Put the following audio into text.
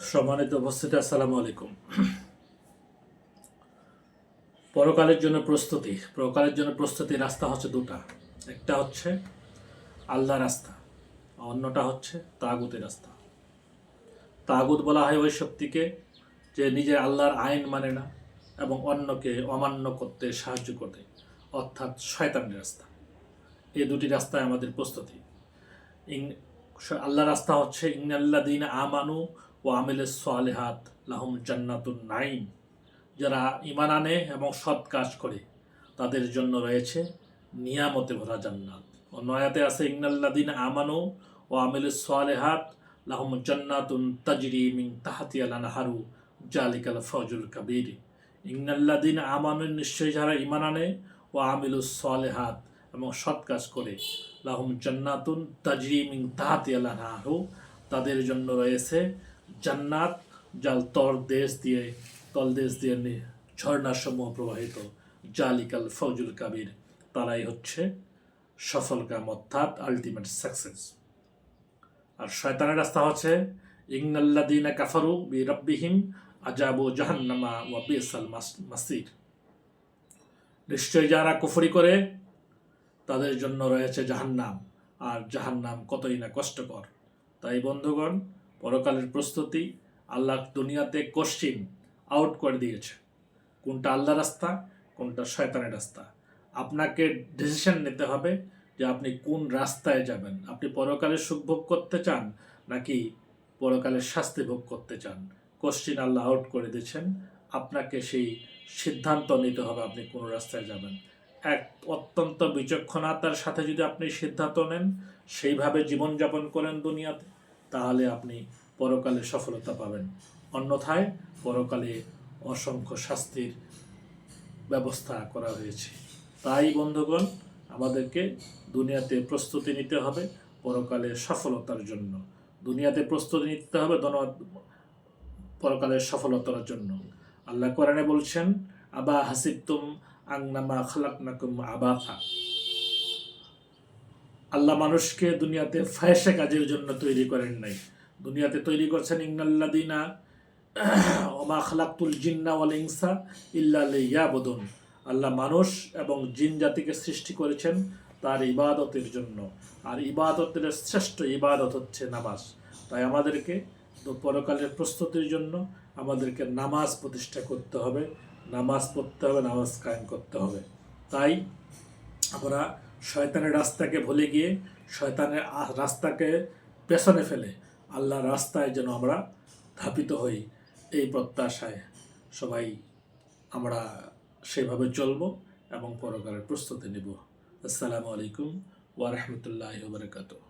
সম্মানিত উপস্থিতি, আসসালামু আলাইকুম। পরকালের জন্য প্রস্তুতি, পরকালের জন্য প্রস্তুতি রাস্তা হচ্ছে দুটা। একটা হচ্ছে আল্লাহ রাস্তা, অন্যটা হচ্ছে তাগুতের রাস্তা। তাগুত বলা হয় ওই শক্তিকে যে নিজের আল্লাহর আইন মানে না এবং অন্যকে অমান্য করতে, সাহায্য করে অর্থাৎ শয়তানের রাস্তা। এই দুটি রাস্তায় আমাদের প্রস্তুতি। ইং- আল্লাহ রাস্তা হচ্ছে ইংনাল্লা দিন আমানু ও আমিল সোয়ালেহাত লাহুম জান্নাতুন নাইম যারা ইমান আনে এবং সৎ কাজ করে, তাদের জন্য রয়েছে নিয়ামতে ভরা জান্নাত। ও নয়াতে আছে ইংনাল্লা দিন আমানু ও আমিল সোয়ালেহাত লাহুম জান্নাতুন তাজরি তাহাতিয়াল আনহারু জালিকাল ফজুল কাবির। ইংনাল্লা দিন আমানু নিশ্চয়ই যারা ইমান আনে ও আমিলুস সালেহাত এবং সৎ কাজ করে, লাহুম জান্নাতুন তাজরি তাহাতিয়াল আনহারু তাদের জন্য রয়েছে জান্নাত জাল তর দেশ দিয়ে তলদেশ দিয়ে ঝর্ণাসমূহ প্রবাহিত। জালিকাল ফৌজুল কাবির। তারাই হচ্ছে সফল কাম অর্থাৎ আলটিমেট সাকসেস আর শয়তানের রাস্তা হচ্ছে ইংনাল্লাদিনা কাফারু বি রব্বিহিম আজাবু জাহান্নামা ওয়া বিসাল মাস- মাসির। নিশ্চয় যারা কুফরি করে, তাদের জন্য রয়েছে জাহান্নাম। আর জাহান্নাম কতই না কষ্টকর। তাই বন্ধুগণ পরকালের প্রস্তুতি আল্লাহ দুনিয়াতে কোশ্চিন আউট করে দিয়েছে। কোনটা আল্লাহ রাস্তা, কোনটা শয়তানের রাস্তা। আপনাকে ডিসিশন নিতে হবে যে আপনি কোন রাস্তায় যাবেন। আপনি পরকালে সুখ ভোগ করতে চান নাকি পরকালের শাস্তি ভোগ করতে চান? কোশ্চিন আল্লাহ আউট করে দিয়েছেন। আপনাকে সেই সিদ্ধান্ত নিতে হবে আপনি কোন রাস্তায় যাবেন। এক অত্যন্ত বিচক্ষণতার সাথে যদি আপনি সিদ্ধান্ত নেন, সেইভাবে জীবনযাপন করেন দুনিয়াতে। তাহলে আপনি পরকালে সফলতা পাবেন। অন্যথায় পরকালে অসংখ্য শাস্তির ব্যবস্থা করা হয়েছে। তাই, বন্ধুগণ, আমাদেরকে দুনিয়াতে প্রস্তুতি নিতে হবে পরকালের সফলতার জন্য। দুনিয়াতে প্রস্তুতি নিতে হবে ধন্যবাদ পরকালের সফলতার জন্য। আল্লাহ কোরআনে বলছেন, আবা হাসিবতুম আংনামা খালাকনাকুম আবাথা। আল্লাহ মানুষকে দুনিয়াতে ফায়সা কাজের জন্য তৈরি করেন নাই। দুনিয়াতে তৈরি করছেন ইংনাল্লাদিনা ওমা খালাকুল জিন্না ওয়াল ইনসা ইল্লা ইয়াবুদুন আল্লাহ মানুষ এবং জিন জাতিকে সৃষ্টি করেছেন তার ইবাদতের জন্য। আর ইবাদতের শ্রেষ্ঠ ইবাদত হচ্ছে নামাজ। তাই আমাদেরকে পরকালের প্রস্তুতির জন্য আমাদেরকে নামাজ প্রতিষ্ঠা করতে হবে। নামাজ পড়তে হবে, নামাজ কায়েম করতে হবে। তাই আমরা শয়তানের রাস্তাকে ভুলে গিয়ে শয়তানের রাস্তাকে পেছনে ফেলে আল্লাহর রাস্তায় যেন আমরা ধাপিত হই এই প্রত্যাশায় সবাই আমরা সেভাবে চলব এবং পরকালের প্রস্তুতি নেব। আসসালামু আলাইকুম ওয়া রাহমাতুল্লাহি ওয়া বারাকাতুহু।